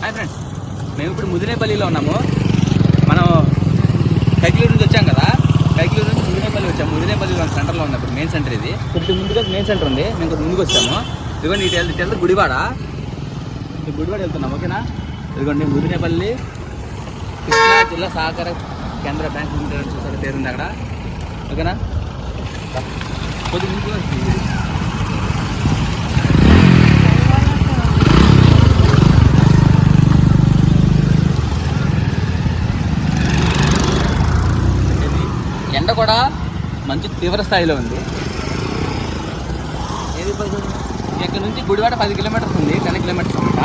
Hi friends మేము ఇప్పుడు ముదినేపల్లిలో ఉన్నాము. మనం కైకిలూరు నుంచి వచ్చాం కదా? కైకిలూరు నుంచి ముదినేపల్లి వచ్చాము ముదినేపల్లిలో సెంటర్లో ఉంది ఇప్పుడు మెయిన్ సెంటర్ ఇది. కొద్ది ముందుగా మెయిన్ సెంటర్ ఉంది. మేము కొద్ది ముందుకు వచ్చాము. ఇదిగోండి ఇటు వెళ్తే వెళ్తే గుడివాడ. గుడివాడ వెళ్తున్నాం ఓకేనా ఇదిగోండి ముదినేపల్లి కృష్ణా జిల్లా సహకార కేంద్ర బ్యాంక్ లిమిటెడ్ చూసారు పేరుంది అక్కడ. ఓకేనా కొద్ది ముందుకు వస్తుంది ఇది ఎండ కూడా మంచి తీవ్ర స్థాయిలో ఉంది. ఏది పది? ఇక్కడ నుంచి గుడివాడ పది కిలోమీటర్స్ ఉంది టెన్ కిలోమీటర్స్ అనమాట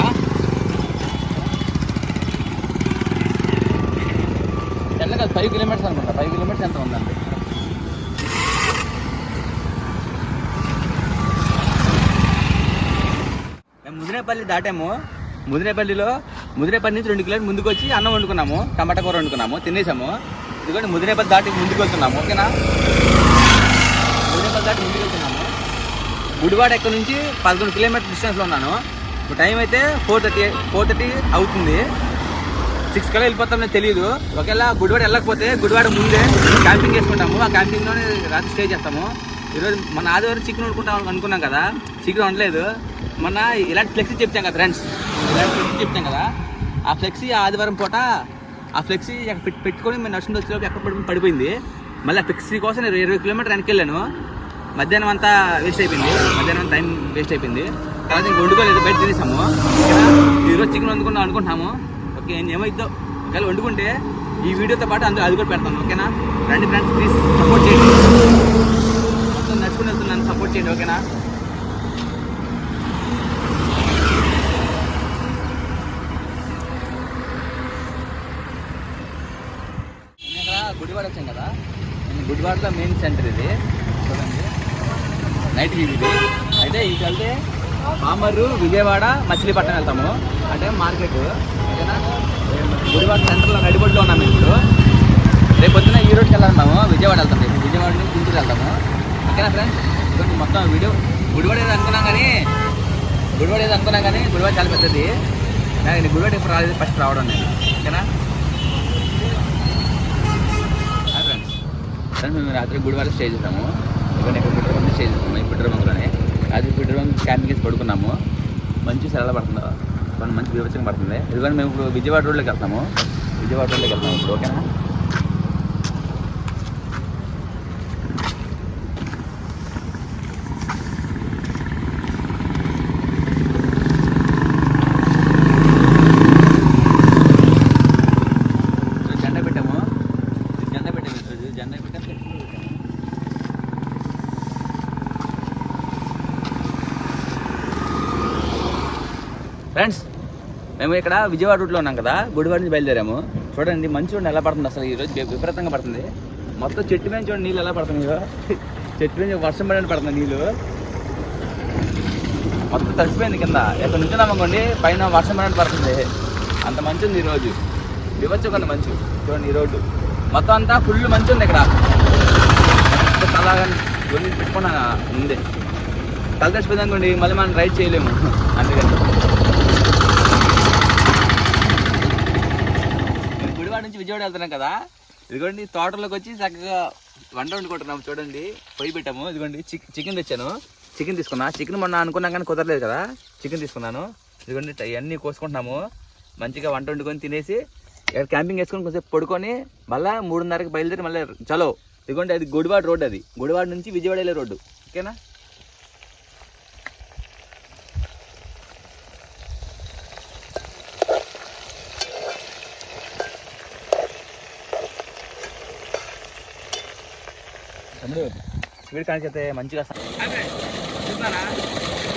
టెన్ కాదు ఫైవ్ కిలోమీటర్స్ అనుకుంటా ఫైవ్ కిలోమీటర్స్ ఎంత ఉందండి? మేము ముదినేపల్లి దాటాము. ముదినేపల్లిలో ముదినేపల్లి నుంచి రెండు కిలోమీటర్ ముందుకు వచ్చి అన్నం వండుకున్నాము టమాటా కూర వండుకున్నాము తినేసాము. ఇదిగోండి ముదినేపల్లి దాటి ముందుకు వెళ్తున్నాము ఓకేనా? ముదినేపల్లి దాటి ముందుకు వెళ్తున్నాము గుడివాడ ఎక్కడి నుంచి పదకొండు కిలోమీటర్ డిస్టెన్స్లో ఉన్నాను. ఇప్పుడు టైం అయితే ఫోర్ థర్టీ ఫోర్ థర్టీ అవుతుంది. సిక్స్ కల్లా వెళ్ళిపోతామని తెలియదు ఒకవేళ గుడివాడ వెళ్ళకపోతే గుడివాడ ముందే క్యాంపింగ్ చేసుకుంటాము. ఆ క్యాంపింగ్లోనే రాత్రి స్టే చేస్తాము. ఈరోజు మన ఆదివారం చికెన్ వండుకుంటాం అనుకున్నాం కదా చికెన్ వండలేదు. మొన్న ఇలాంటి ఫ్లెక్సీ చెప్తాం కదా ఫ్రెండ్స్. ఇలాంటి ఫ్లెక్సీ చెప్తాం కదా. ఆ ఫ్లెక్సీ ఆదివారం పూట ఆ ఫ్లెక్సీ పెట్టుకొని మేము నడుచుకుంటూ వచ్చేలోపు ఎక్కడ పడి పడిపోయింది. మళ్ళీ ఆ ఫ్లెక్సీ కోసం నేను ఇరవై కిలోమీటర్ వెనక్కి వెళ్ళాను. మధ్యాహ్నం అంతా వేస్ట్ అయిపోయింది. మధ్యాహ్నం టైం వేస్ట్ అయిపోయింది. తర్వాత ఇంక వండుకోలేదు బయట తినేసాము. ఈరోజు చికెన్ వండుకుందాం అనుకుంటున్నాము. ఓకే ఏమైద్దో. ఒకవేళ వండుకుంటే ఈ వీడియోతో పాటు అందులో అది కూడా పెడతాను ఓకేనా? రండి ఫ్రెండ్స్ ప్లీజ్ సపోర్ట్ చేయండి. మొత్తం నడుచుకుని వెళ్తున్నాను సపోర్ట్ చేయండి ఓకేనా నేను ఇక్కడ గుడివాడ వచ్చాం కదా గుడివాడలో మెయిన్ సెంటర్ ఇది. చూడండి. నైట్ వ్యూ ఇది. అయితే ఇది వెళ్తే పామర్రు విజయవాడ మచిలీపట్నం వెళ్తాము. అంటే మార్కెట్. ఓకేనా? గుడివాడ సెంటర్లో నడిబొడ్లో ఉన్నాము ఇప్పుడు. రేపు పొద్దున ఈ రోడ్కి వెళ్ళాము విజయవాడ వెళ్తాం రేపు విజయవాడ నుంచి గుంటూరు వెళ్తాము. ఓకేనా ఫ్రెండ్స్ ఇదిగోండి మొత్తం వీడియో. గుడివాడ ఏదో అనుకున్నాం కానీ గుడివాడ ఏదో అనుకున్నాం కానీ గుడివాడ చాలా పెద్దది. నేను గుడివాడ ఇప్పుడు రాలేదు ఫస్ట్ రావడం నేను ఓకేనా హాయ్ ఫ్రెండ్స్ చేస్తాను మేము రాత్రి గుడివాడ స్టే చేసాము. ఇక్కడ ఇక్కడ పిట్రబంక్ స్టే చేసాము. ఈ పిట్రబంక్లోనే రాత్రి పిట్రబంక్ క్యాంపింగ్ వేసి పడుకున్నాము. మంచి సెలవులు పడుతుంది. మంచి వివచనం పడుతుంది. ఎందుకంటే మేము ఇప్పుడు విజయవాడ రోడ్లోకి వెళ్తాము విజయవాడ రోడ్లోకి వెళ్తాము ఇప్పుడు ఓకేనా సో జెండా పెట్టాము ఇది జెండా పెట్టాము ఈరోజు జెండా పెట్టాము చెట్లు పెట్టాము. ఫ్రెండ్స్ మేము ఇక్కడ విజయవాడ రూట్లో ఉన్నాం కదా గుడివాడ నుంచి బయలుదేరాము. చూడండి మంచి చూడండి ఎలా పడుతుంది అసలు ఈరోజు విపరీతంగా పడుతుంది. మొత్తం చెట్టు మీద చూడండి నీళ్ళు ఎలా పడుతున్నాయో. చెట్టు మీద వర్షం పడని పడుతుంది నీళ్ళు. మొత్తం తడిసిపోయింది కింద. ఎక్కడ నుంచున్నామనుకోండి పైన వర్షం పడినట్టు పడుతుంది. అంత మంచి ఉంది ఈరోజు ఇవ్వచ్చు కొంత మంచు. చూడండి ఈ రోడ్డు. మొత్తం అంతా ఫుల్ మంచి ఉంది ఇక్కడ. అలాగా కొన్ని పెట్టుకున్నా ఉంది. తల అనుకోండి మళ్ళీ మనం రైడ్ చేయలేము. అందుకని మేము గుడివాడ వెళ్తున్నాం కదా. ఇదిగోండి తోటలోకి వచ్చి చక్కగా వంట వండుకుంటున్నాము చూడండి. పొయ్యి పెట్టాము. ఇదిగోండి చికెన్ తెచ్చాను. చికెన్ తీసుకున్నా. చికెన్ మొన్న అనుకున్నాం కానీ కుదరలేదు కదా. చికెన్ తీసుకున్నాను. ఇదిగోండి ఇవన్నీ కోసుకుంటున్నాము. మంచిగా వంట వండుకొని తినేసి ఇక్కడ క్యాంపింగ్ వేసుకొని కొంచెం పడుకొని మళ్ళీ మూడున్నరకి బయలుదేరి మళ్ళీ చలో. ఇదిగోండి అది గుడివాడ రోడ్ అది. గుడివాడ నుంచి విజయవాడ వెళ్ళే రోడ్డు. ఓకేనా? తమ్ముడు వీడి కానికైతే మంచిగా స- చూస్తున్నారా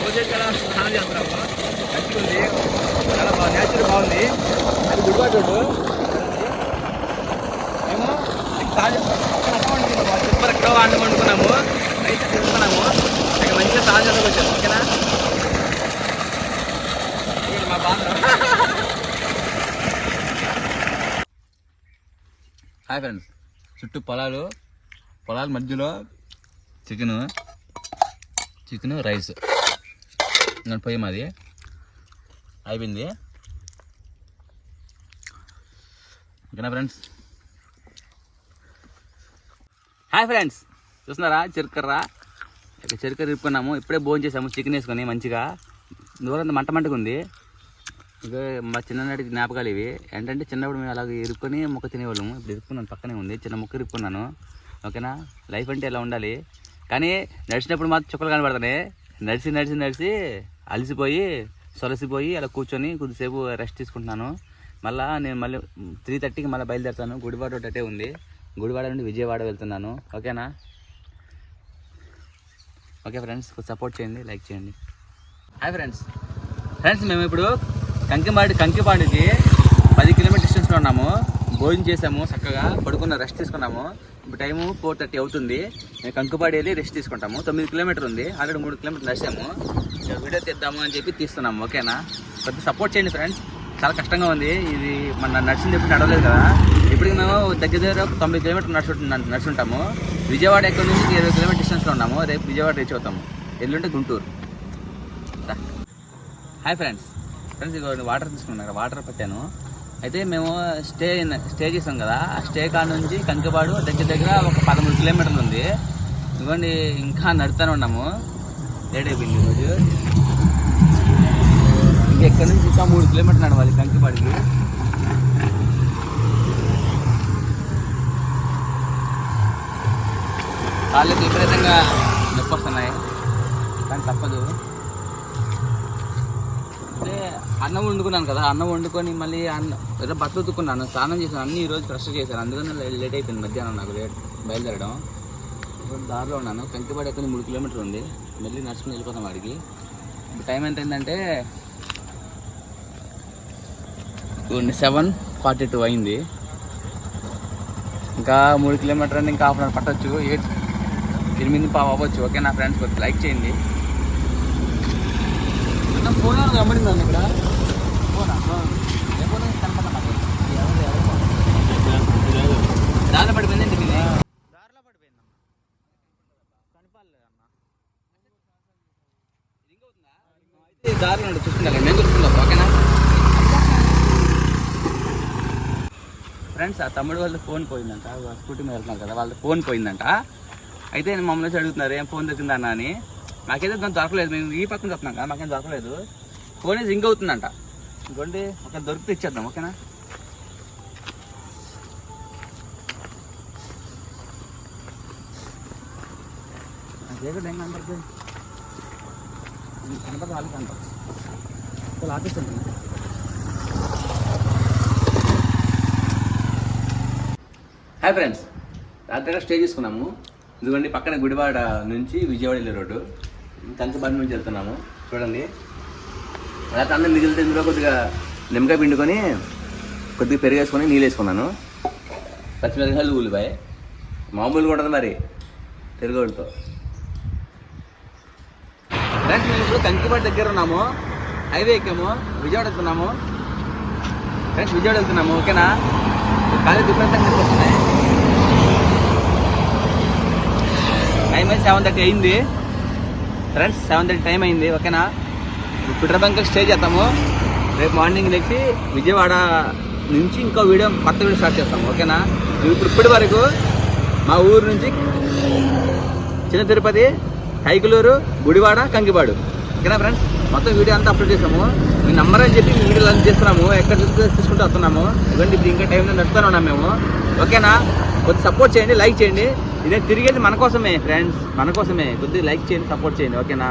రోజు చాలా స్నానం చేస్తున్నాము మంచిగా ఉంది చాలా బాగా నేచురల్ బాగుంది. అది మేము స్నానం చేస్తున్నాము సూపర్ ఎక్కడో అన్నం వండుకున్నాము. అయితే తింటున్నాము. ఇక మంచిగా స్నానం వచ్చాము ఓకేనా? మా బాధ హాయ్ ఫ్రెండ్స్. చుట్టూ పొలాలు పొలాల మధ్యలో చికెన్ చికెన్ రైస్. ఇంకా పొయ్యి మాది. అయిపోయింది. ఓకేనా ఫ్రెండ్స్? Hi friends. చూస్తున్నారా? చెరుకర్రా. ఇక్కడ చెరుకర్ర ఇప్పుకున్నాము ఇప్పుడే భోజనం చేసాము. చికెన్ వేసుకొని మంచిగా. దూరం మంట మంటగా ఉంది ఇక మా చిన్ననాటి జ్ఞాపకాలు ఇవి. ఏంటంటే చిన్నప్పుడు మేము అలాగ ఇరుక్కొని మొక్క తినేవాళ్ళము. ఇప్పుడు ఇరుక్కున్నాను పక్కనే ఉంది. చిన్న మొక్క ఇరుక్కున్నాను. ఓకేనా? లైఫ్ అంటే ఇలా ఉండాలి? కానీ నడిచినప్పుడు మాత్రం చుక్కలు కనబడుతున్నాయి నడిచి నడిచి నడిచి అలసిపోయి సొలసిపోయి అలా కూర్చొని కొద్దిసేపు రెస్ట్ తీసుకుంటున్నాను. మళ్ళా నేను మళ్ళీ త్రీ థర్టీకి మళ్ళీ బయలుదేరుతాను. గుడివాడ ఒకటే ఉంది. గుడివాడ నుండి విజయవాడ వెళ్తున్నాను. ఓకేనా? ఓకే ఫ్రెండ్స్ సపోర్ట్ చేయండి లైక్ చేయండి. హాయ్ ఫ్రెండ్స్ ఫ్రెండ్స్ మేము ఇప్పుడు కంకిపాడి కంకిపాడికి పది కిలోమీటర్ డిస్టెన్స్లో ఉన్నాము. భోజనం చేసాము చక్కగా పడుకున్న రెస్ట్ తీసుకున్నాము. ఇప్పుడు టైము ఫోర్ థర్టీ అవుతుంది. కంకుపాడి వెళ్ళి రెస్ట్ తీసుకుంటాము. తొమ్మిది కిలోమీటర్ ఉంది. ఆల్రెడీ మూడు కిలోమీటర్లు నడిచాము. వీడియో తీద్దాము అని చెప్పి తీస్తున్నాము. ఓకేనా? కొద్దిగా సపోర్ట్ చేయండి ఫ్రెండ్స్ చాలా కష్టంగా ఉంది. ఇది మన నడిచింది ఎప్పుడు నడవలేదు కదా. ఇప్పటికి మేము దగ్గర దగ్గర ఒక తొమ్మిది కిలోమీటర్లు నడుచు నడుచుంటాము. విజయవాడ ఎక్కడి నుంచి ఇరవై కిలోమీటర్ డిస్టెన్స్లో ఉన్నాము. రేపు విజయవాడ రీచ్ అవుతాము. ఎల్లుంటే గుంటూరు. హాయ్ ఫ్రెండ్స్ ఫ్రెండ్స్ ఇదిగో వాటర్ తీసుకున్నాను వాటర్ పెట్టాను. అయితే మేము స్టే స్టే చేసాం కదా. ఆ స్టే కాడ నుంచి కంకిపాడు దగ్గర దగ్గర ఒక పదమూడు కిలోమీటర్లు ఉంది. ఇదిగోండి ఇంకా నడుతూనే ఉన్నాము. లేట్ అయిపోయింది ఈరోజు ఇంకా ఎక్కడి నుంచి ఇంకా మూడు కిలోమీటర్లు నడవాలి కంకిపాడికి. కాళ్ళకి విపరీతంగా నొప్పి వస్తున్నాయి. కానీ తప్పదు. అంటే అన్నం వండుకున్నాను కదా అన్నం వండుకొని మళ్ళీ అన్నం ఏదో బట్టలు ఉతుక్కున్నాను స్నానం చేశాను అన్ని ఈరోజు ఫ్రెష్ చేశాను. అందుకనే లేట్ అయిపోయింది మధ్యాహ్నం నాకు లేట్ బయలుదేరడం. ఇప్పుడు దారిలో ఉన్నాను కంకిపాడు ఎక్కడ మూడు కిలోమీటర్లు ఉంది. మళ్ళీ నడుచుకుని వెళ్ళిపోతాం వాడికి. టైం ఎంత అయిందంటే సెవెన్ ఫార్టీ టూ అయింది. ఇంకా మూడు కిలోమీటర్ అంటే ఇంకా హాఫ్ అన్ అవర్ పట్టచ్చు. ఎయిట్ ఎనిమిది పావు అవ్వచ్చు. ఓకే నా ఫ్రెండ్స్ కొద్దిగా లైక్ చేయండి. ఫోన్ ఏమైనా కనబడిందా ఇక్కడ ఫోనా ఏ ఫోన్ కనపడలా నాకు. దారిలో పడిపోయింది ఏంటి మీది దారిలో పడిపోయింది కనపడలేదు ఇది అయితే దారిలో ఉండి చూసుకుంటా నేను చూసుకుందాం ఓకేనా ఫ్రెండ్స్ ఆ తమ్ముడు వాళ్ళ ఫోన్ పోయిందంట. స్కూటీ మీద వెళ్తున్నారు కదా వాళ్ళ ఫోన్ పోయిందంట. అయితే మమ్మల్ని వచ్చి అడుగుతున్నారు ఏం ఫోన్ దొరికిందా అన్న అని. మాకైతే దాని దొరకలేదు. మేము ఈ పక్కన చెప్తున్నాం కదా మాకేం దొరకలేదు. ఫోన్ రింగ్ అవుతుందంట. ఇంకోండి ఒక దొరికితే ఇచ్చేద్దాం ఓకేనా? నాకేదో ఏం కనపడదు వాళ్ళకి కనపడుతుంది అసలు ఆపేస్తుంది హాయ్ ఫ్రెండ్స్ రాత్రిగా స్టే చేసుకున్నాము. ఇదిగోండి పక్కన గుడివాడ నుంచి విజయవాడ వెళ్ళే రోడ్డు. కంచబండి నుంచి వెళ్తున్నాము. చూడండి. రాత్రి అన్నం మిగిలితే ఇందులో కొద్దిగా నిమ్మకాయ పిండుకొని కొద్దిగా పెరిగేసుకొని నీళ్ళు వేసుకున్నాను. పచ్చిమిరపకాయలు ఉల్లిపాయ. మామూలుగా ఉంటుంది మరి పెరుగుతో ఫ్రెండ్స్ మేము ఇప్పుడు కంకిపాటి దగ్గర ఉన్నాము. హైవే ఎక్కాము. విజయవాడ వెళ్తున్నాము. ఫ్రెండ్స్ విజయవాడ వెళ్తున్నాము. ఓకేనా? ఖాళీ విపరీతంగా వస్తున్నాయి. టైం సెవెన్ థర్టీ అయింది. ఫ్రెండ్స్ సెవెన్ థర్టీ టైం అయింది ఓకేనా ఇప్పుడు పిట్ర బంక్ స్టే చేస్తాము రేపు మార్నింగ్ లేచి విజయవాడ నుంచి ఇంకో వీడియో కొత్త వీడియో స్టార్ట్ చేస్తాము ఓకేనా ఇప్పుడు ఇప్పటి వరకు మా ఊరు నుంచి చిన్న తిరుపతి కైకులూరు గుడివాడ కంకిపాడు ఓకేనా ఫ్రెండ్స్ మొత్తం వీడియో అంతా అప్లోడ్ చేసాము. మీ నంబర్ అని చెప్పి వీడియో అంతా చేస్తున్నాము. ఎక్కడ తీసుకుంటూ వస్తున్నాము. ఇవ్వండి ఇప్పుడు ఇంకా టైంలో నడుస్తూనే ఉన్నాము మేము. ఓకేనా? కొద్ది సపోర్ట్ చేయండి లైక్ చేయండి. ఇదే తిరిగేది మన కోసమే ఫ్రెండ్స్ మన కోసమే. కొద్దిగా లైక్ చేయండి సపోర్ట్ చేయండి. ఓకేనా?